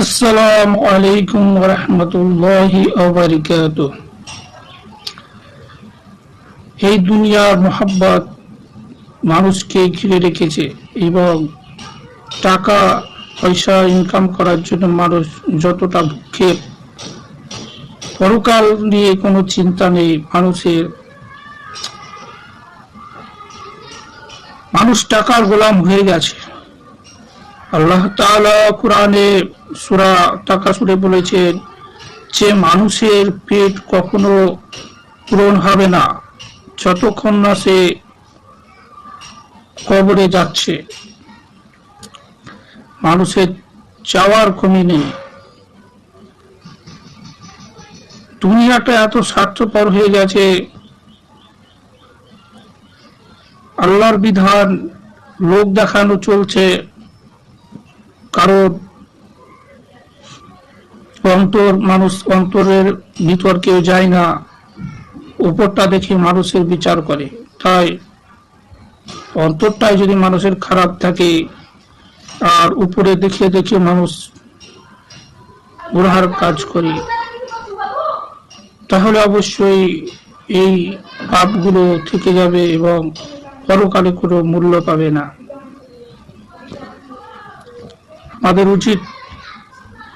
আসসালামু আলাইকুম রহমতুল্লাহি এই দুনিয়ার মোহাব্বত মানুষকে ঘিরে রেখেছে এবং টাকা, পয়সা ইনকাম করার জন্য মানুষ যতটা ভুক্ষে পরকাল নিয়ে কোনো চিন্তা নেই। মানুষের, মানুষ টাকার গোলাম হয়ে গেছে। আল্লাহ কোরআনে টাকা সুরে বলেছেন, যে মানুষের পেট কখনো পূরণ হবে না যতক্ষণ না সে কবরে যাচ্ছে। মানুষের চাওয়ার কমি নেই। দুনিয়াটা এত স্বার্থপর হয়ে গেছে। আল্লাহর বিধান লোক দেখানো চলছে। কারণ অন্তর, মানুষ অন্তরের ভিতর কেউ যায় না, উপরটা দেখে মানুষের বিচার করে। তাই অন্তরটাই যদি মানুষের খারাপ থাকে, আর উপরে দেখে দেখে মানুষ গুড়ার কাজ করে, তাহলে অবশ্যই এই পাপগুলো থেকে যাবে এবং পরকালে কোনো মূল্য পাবে না। আমাদের উচিত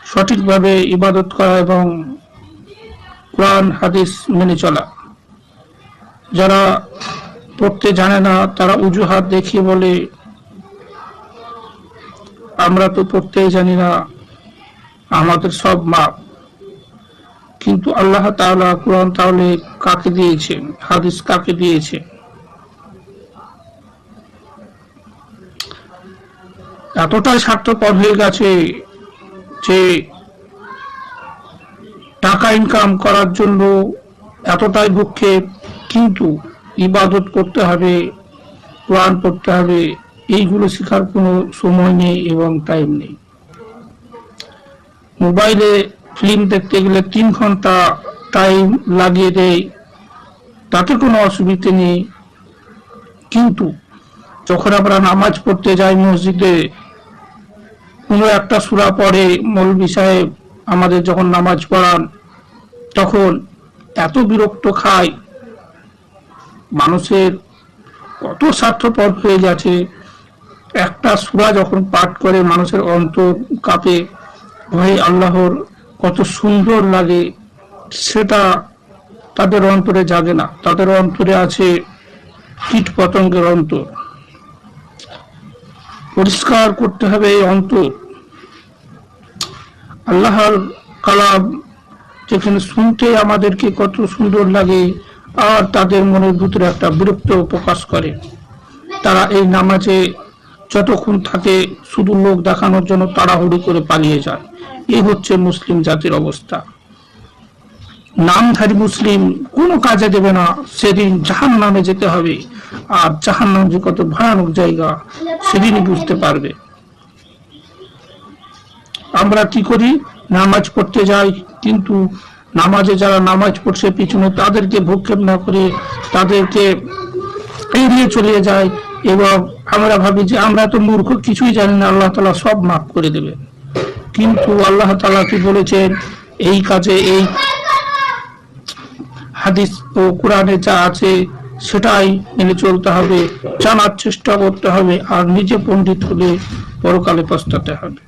সঠিকভাবে ইবাদত করা এবং কোরআন, হাদিস মেনে চলা। যারা পড়তে জানে না, তারা উজুহাত দেখিয়ে বলে, আমরা তো পড়তেই জানি না, আমাদের সব মাপ। কিন্তু আল্লাহ তাআলা কোরআন তাহলে কাকে দিয়েছেন? হাদিস কাকে দিয়েছে? এতটাই স্বার্থপর হয়ে গেছে যে টাকা ইনকাম করার জন্য এতটাই দুঃখে, কিন্তু ইবাদত করতে হবে, কোরআন পড়তে হবে, এইগুলো শেখার কোনো সময় নেই এবং টাইম নেই। মোবাইলে ফিল্ম দেখতে গেলে তিন ঘণ্টা টাইম লাগিয়ে দেয়, তাতে কোনো অসুবিধে নেই। কিন্তু যখন আমরা নামাজ পড়তে যাই মসজিদে কোনো একটা সুরা পড়ে মৌলবি সাহেব আমাদের যখন নামাজ পড়ান, তখন এত বিরক্ত খায়। মানুষের কত স্বার্থপর হয়ে যাচ্ছে। একটা সুরা যখন পাঠ করে মানুষের অন্তর কাঁপে, ভয়ে আল্লাহর কত সুন্দর লাগে, সেটা তাদের অন্তরে জাগে না। তাদের অন্তরে আছে কীট পতঙ্গের অন্তর। পরিষ্কার করতে হবে এই অন্তর। আল্লাহর কালাম যেখানে শুনতে আমাদেরকে কত সুন্দর লাগে, আর তাদের মনের ভিতরে একটা বিরক্ত প্রকাশ করে। তারা এই নামাজে যতক্ষণ থাকে, শুধু লোক দেখানোর জন্য তাড়াহুড়ি করে পালিয়ে যায়। এই হচ্ছে মুসলিম জাতির অবস্থা। নামধারী মুসলিম কোনো কাজে দেবে না, সেদিন জাহান নামে যেতে হবে। আর জাহান নাম যে কত ভয়ানক জায়গা, সেদিনই বুঝতে পারবে। আমরা কি করি? নামাজ পড়তে যাই, কিন্তু নামাজে যারা নামাজ পড়ছে পিছনে তাদেরকে ভূক্ষেপ না করে তাদেরকে এড়িয়ে চলে যায় এবং আমরা ভাবি যে আমরা তো মূর্খ, কিছুই জানি না, আল্লাহ তালা সব মাফ করে দেবে। কিন্তু আল্লাহ তালা কি বলেছেন? এই কাজে, এই হাদিস ও কোরআনে যা আছে সেটাই মেনে চলতে হবে, জানার চেষ্টা করতে হবে, আর নিজে পণ্ডিত হলে পরকালে পস্তাতে হবে।